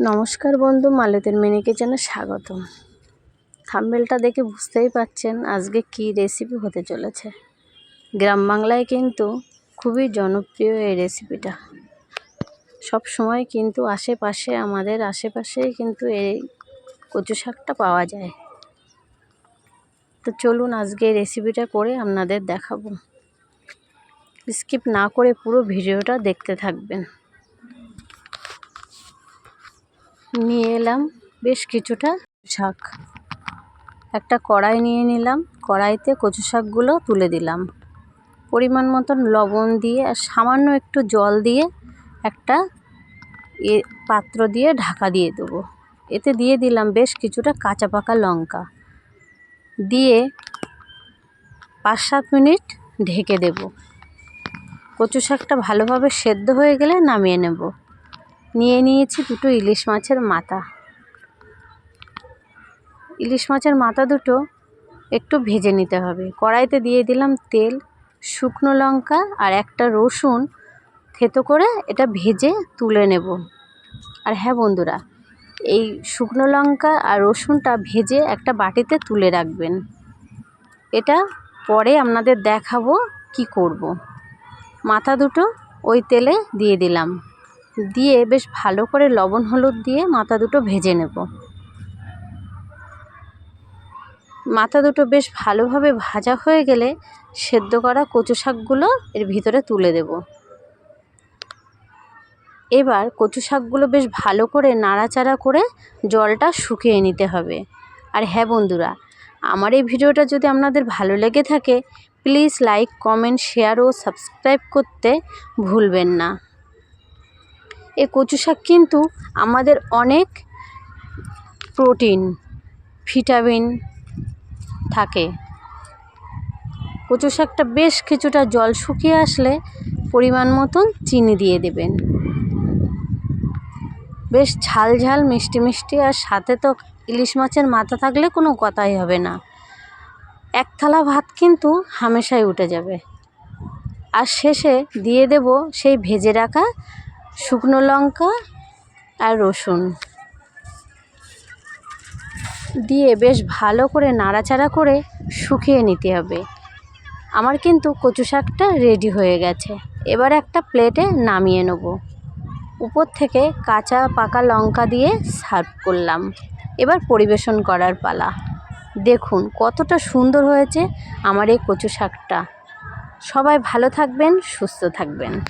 নমস্কার বন্ধু, মালতীর মিনি কিচেনে স্বাগতম। থাম্বেলটা দেখে বুঝতেই পাচ্ছেন আজকে কি রেসিপি হতে চলেছে। গ্রাম বাংলায় কিন্তু খুবই জনপ্রিয় এই রেসিপিটা সব সময় কিন্তু আশেপাশে, আমাদের আশেপাশেই কিন্তু এই কচু শাকটা পাওয়া যায়। তো চলুন আজকে এই রেসিপিটা করে আপনাদের দেখাবো। স্কিপ না করে পুরো ভিডিওটা দেখতে থাকবেন। নিয়ে এলাম বেশ কিছুটা শাক। একটা কড়াই নিয়ে নিলাম, কড়াইতে কচু শাকগুলো তুলে দিলাম। পরিমাণ মতন লবণ দিয়ে আর সামান্য একটু জল দিয়ে একটা এ পাত্র দিয়ে ঢাকা দিয়ে দেবো। এতে দিয়ে দিলাম বেশ কিছুটা কাঁচা পাকা লঙ্কা। দিয়ে পাঁচ সাত মিনিট ঢেকে দেব। কচু শাকটা ভালোভাবে সেদ্ধ হয়ে গেলে নামিয়ে নেব। নিয়ে নিয়েছি দুটো ইলিশ মাছের মাথা। ইলিশ মাছের মাথা দুটো একটু ভেজে নিতে হবে। কড়াইতে দিয়ে দিলাম তেল, শুকনো লঙ্কা আর একটা রসুন থেতো করে এটা ভেজে তুলে নেব। আর হ্যাঁ বন্ধুরা, এই শুকনো লঙ্কা আর রসুনটা ভেজে একটা বাটিতে তুলে রাখবেন। এটা পরে আপনাদের দেখাবো কি করব। মাথা দুটো ওই তেলে দিয়ে দিলাম। দিয়ে বেশ ভালো করে লবণ, হলুদ দিয়ে মাথা দুটো ভেজে নেব। মাথা দুটো বেশ ভালোভাবে ভাজা হয়ে গেলে সেদ্ধ করা কচু শাকগুলো এর ভিতরে তুলে দেব। এবার কচু শাকগুলো বেশ ভালো করে নাড়াচাড়া করে জলটা শুকিয়ে নিতে হবে। আর হ্যাঁ বন্ধুরা, আমার এই ভিডিওটা যদি আপনাদের ভালো লেগে থাকে, প্লিজ লাইক, কমেন্ট, শেয়ার ও সাবস্ক্রাইব করতে ভুলবেন না। এই কচু শাক কিন্তু আমাদের অনেক প্রোটিন, ভিটামিন থাকে। কচু শাকটা বেশ কিছুটা জল শুকিয়ে আসলে পরিমাণ মতন চিনি দিয়ে দেবেন। বেশ ঝাল ঝাল, মিষ্টি মিষ্টি, আর সাথে তো ইলিশ মাছের মাথা থাকলে কোনো কথাই হবে না। এক থালা ভাত কিন্তু হামেশাই উঠে যাবে। আর শেষে দিয়ে দেব সেই ভেজে রাখা শুকনো লঙ্কা আর রসুন। দিয়ে বেশ ভালো করে নাড়াচাড়া করে শুকিয়ে নিতে হবে। আমার কিন্তু কচু শাকটা রেডি হয়ে গেছে। এবার একটা প্লেটে নামিয়ে নেব। উপর থেকে কাঁচা পাকা লঙ্কা দিয়ে সার্ভ করলাম। এবার পরিবেশন করার পালা। দেখুন কতটা সুন্দর হয়েছে আমার এই কচু শাকটা। সবাই ভালো থাকবেন, সুস্থ থাকবেন।